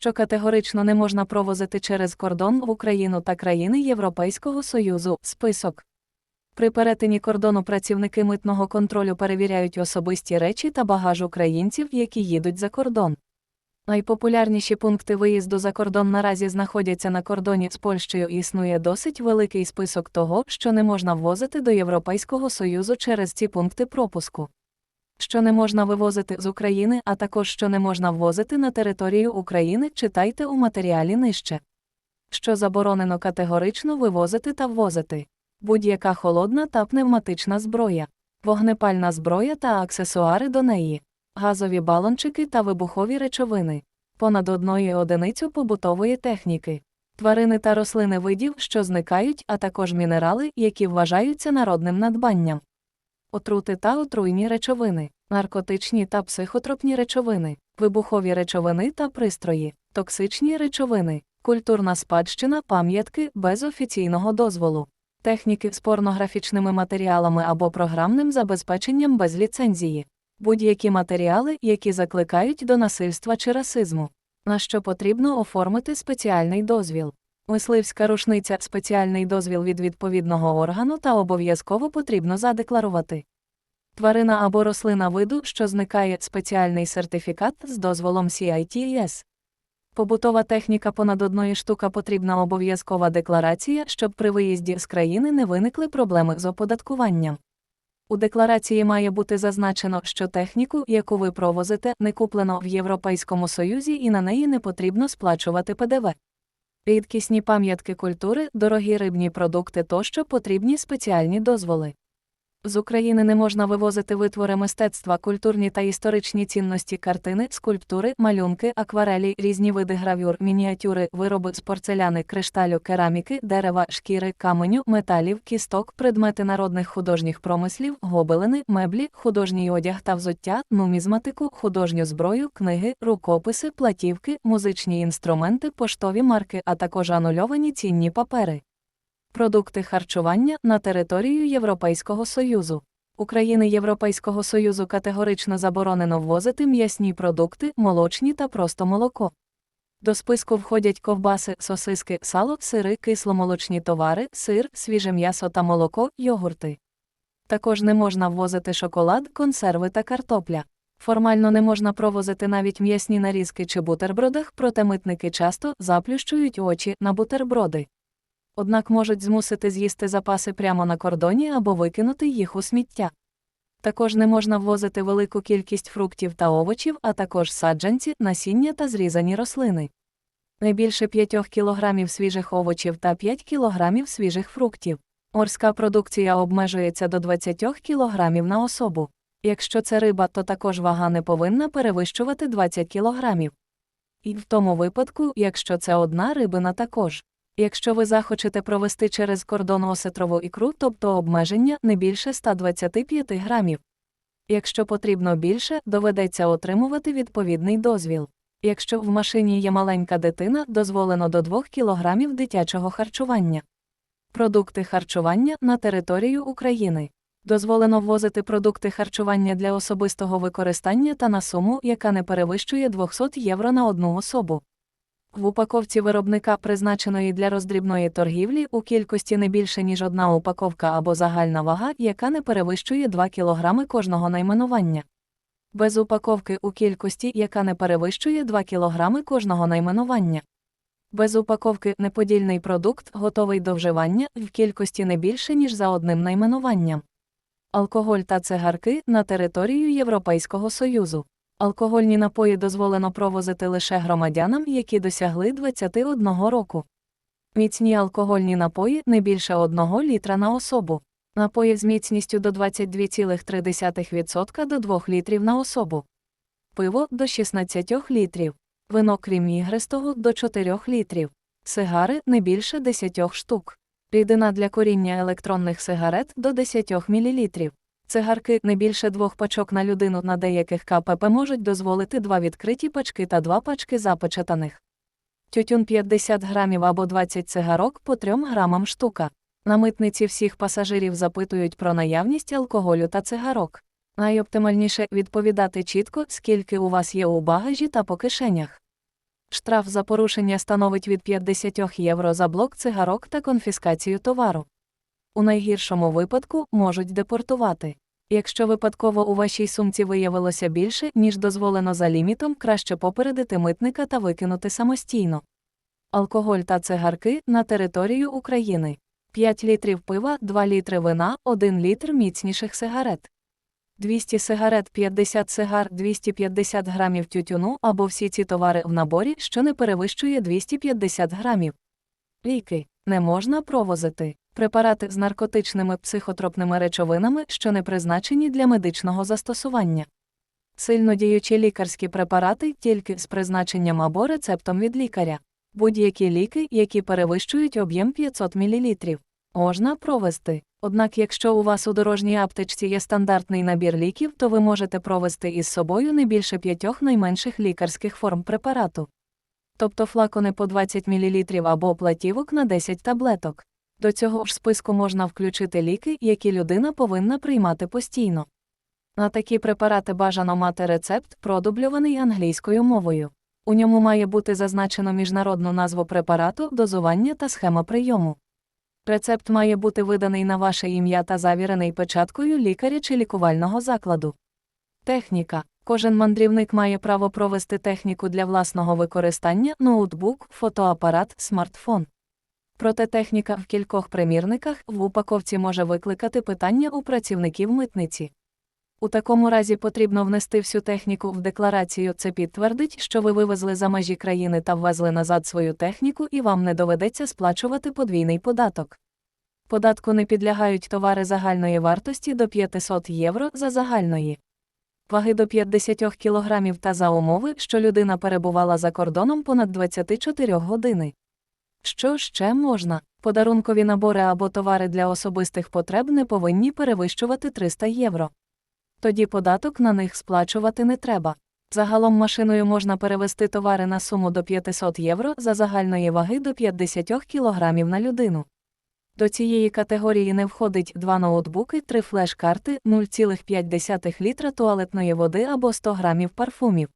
що категорично не можна провозити через кордон в Україну та країни Європейського Союзу. Список. При перетині кордону працівники митного контролю перевіряють особисті речі та багаж українців, які їдуть за кордон. Найпопулярніші пункти виїзду за кордон наразі знаходяться на кордоні з Польщею. Існує досить великий список того, що не можна ввозити до Європейського Союзу через ці пункти пропуску. Що не можна вивозити з України, а також що не можна ввозити на територію України, читайте у матеріалі нижче. Що заборонено категорично вивозити та ввозити. Будь-яка холодна та пневматична зброя, вогнепальна зброя та аксесуари до неї, газові балончики та вибухові речовини, понад одною одиницю побутової техніки, тварини та рослини видів, що зникають, а також мінерали, які вважаються народним надбанням, отрути та отруйні речовини, наркотичні та психотропні речовини, вибухові речовини та пристрої, токсичні речовини, культурна спадщина, пам'ятки без офіційного дозволу. Техніки з порнографічними матеріалами або програмним забезпеченням без ліцензії, будь-які матеріали, які закликають до насильства чи расизму, на що потрібно оформити спеціальний дозвіл. Мисливська рушниця спеціальний дозвіл від відповідного органу та обов'язково потрібно задекларувати. Тварина або рослина виду, що зникає спеціальний сертифікат з дозволом CITES. Побутова техніка понад одної штука потрібна обов'язкова декларація, щоб при виїзді з країни не виникли проблеми з оподаткуванням. У декларації має бути зазначено, що техніку, яку ви провозите, не куплено в Європейському Союзі і на неї не потрібно сплачувати ПДВ. Рідкісні пам'ятки культури, дорогі рибні продукти тощо потрібні спеціальні дозволи. З України не можна вивозити витвори мистецтва, культурні та історичні цінності картини, скульптури, малюнки, акварелі, різні види гравюр, мініатюри, вироби з порцеляни, кришталю, кераміки, дерева, шкіри, каменю, металів, кісток, предмети народних художніх промислів, гобелени, меблі, художній одяг та взуття, нумізматику, художню зброю, книги, рукописи, платівки, музичні інструменти, поштові марки, а також анульовані цінні папери. Продукти харчування на територію Європейського Союзу. України Європейського Союзу категорично заборонено ввозити м'ясні продукти, молочні та просто молоко. До списку входять ковбаси, сосиски, сало, сири, кисломолочні товари, сир, свіже м'ясо та молоко, йогурти. Також не можна ввозити шоколад, консерви та картопля. Формально не можна провозити навіть м'ясні нарізки чи бутербродах, проте митники часто заплющують очі на бутерброди однак можуть змусити з'їсти запаси прямо на кордоні або викинути їх у сміття. Також не можна ввозити велику кількість фруктів та овочів, а також саджанці, насіння та зрізані рослини. Не більше 5 кг свіжих овочів та 5 кг свіжих фруктів. Морська продукція обмежується до 20 кг на особу. Якщо це риба, то також вага не повинна перевищувати 20 кг. І в тому випадку, якщо це одна рибина також. Якщо ви захочете провести через кордон осетрову ікру, тобто обмеження не більше 125 грамів. Якщо потрібно більше, доведеться отримувати відповідний дозвіл. Якщо в машині є маленька дитина, дозволено до 2 кг дитячого харчування. Продукти харчування на територію України. Дозволено ввозити продукти харчування для особистого використання та на суму, яка не перевищує 200 євро на одну особу. В упаковці виробника, призначеної для роздрібної торгівлі, у кількості не більше, ніж одна упаковка або загальна вага, яка не перевищує 2 кг кожного найменування. Без упаковки у кількості, яка не перевищує 2 кг кожного найменування. Без упаковки неподільний продукт, готовий до вживання, в кількості не більше, ніж за одним найменуванням. Алкоголь та цигарки на територію Європейського Союзу. Алкогольні напої дозволено провозити лише громадянам, які досягли 21 року. Міцні алкогольні напої не більше 1 літра на особу. Напої з міцністю до 22,3% до 2 літрів на особу. Пиво до 16 літрів. Вино крім ігристого до 4 літрів. Сигари не більше 10 штук. Рідина для коріння електронних сигарет до 10 мл. Цигарки не більше двох пачок на людину на деяких КПП можуть дозволити два відкриті пачки та два пачки запечатаних. Тютюн 50 грамів або 20 цигарок по 3 грамам штука. На митниці всіх пасажирів запитують про наявність алкоголю та цигарок. Найоптимальніше відповідати чітко, скільки у вас є у багажі та по кишенях. Штраф за порушення становить від 50 євро за блок цигарок та конфіскацію товару. У найгіршому випадку можуть депортувати. Якщо випадково у вашій сумці виявилося більше, ніж дозволено за лімітом, краще попередити митника та викинути самостійно. Алкоголь та цигарки на територію України. 5 літрів пива, 2 літри вина, 1 літр міцніших сигарет. 200 сигарет, 50 сигар, 250 грамів тютюну або всі ці товари в наборі, що не перевищує 250 грамів. Ліки не можна провозити. Препарати з наркотичними психотропними речовинами, що не призначені для медичного застосування. Сильно діючі лікарські препарати тільки з призначенням або рецептом від лікаря. Будь-які ліки, які перевищують об'єм 500 мл, можна провести. Однак, якщо у вас у дорожній аптечці є стандартний набір ліків, то ви можете провести із собою не більше п'ятьох найменших лікарських форм препарату. Тобто флакони по 20 мл або платівок на 10 таблеток. До цього ж списку можна включити ліки, які людина повинна приймати постійно. На такі препарати бажано мати рецепт, продубльований англійською мовою. У ньому має бути зазначено міжнародну назву препарату, дозування та схема прийому. Рецепт має бути виданий на ваше ім'я та завірений печаткою лікаря чи лікувального закладу. Техніка. Кожен мандрівник має право провести техніку для власного використання ноутбук, фотоапарат, смартфон. Проте техніка в кількох примірниках в упаковці може викликати питання у працівників митниці. У такому разі потрібно внести всю техніку в декларацію. Це підтвердить, що ви вивезли за межі країни та ввезли назад свою техніку, і вам не доведеться сплачувати подвійний податок. Податку не підлягають товари загальної вартості до 500 євро за загальної. Ваги до 50 кг та за умови, що людина перебувала за кордоном понад 24 години. Що ще можна? Подарункові набори або товари для особистих потреб не повинні перевищувати 300 євро. Тоді податок на них сплачувати не треба. Загалом машиною можна перевести товари на суму до 500 євро за загальної ваги до 50 кг на людину. До цієї категорії не входить два ноутбуки, три флеш-карти, 0,5 літра туалетної води або 100 грамів парфумів.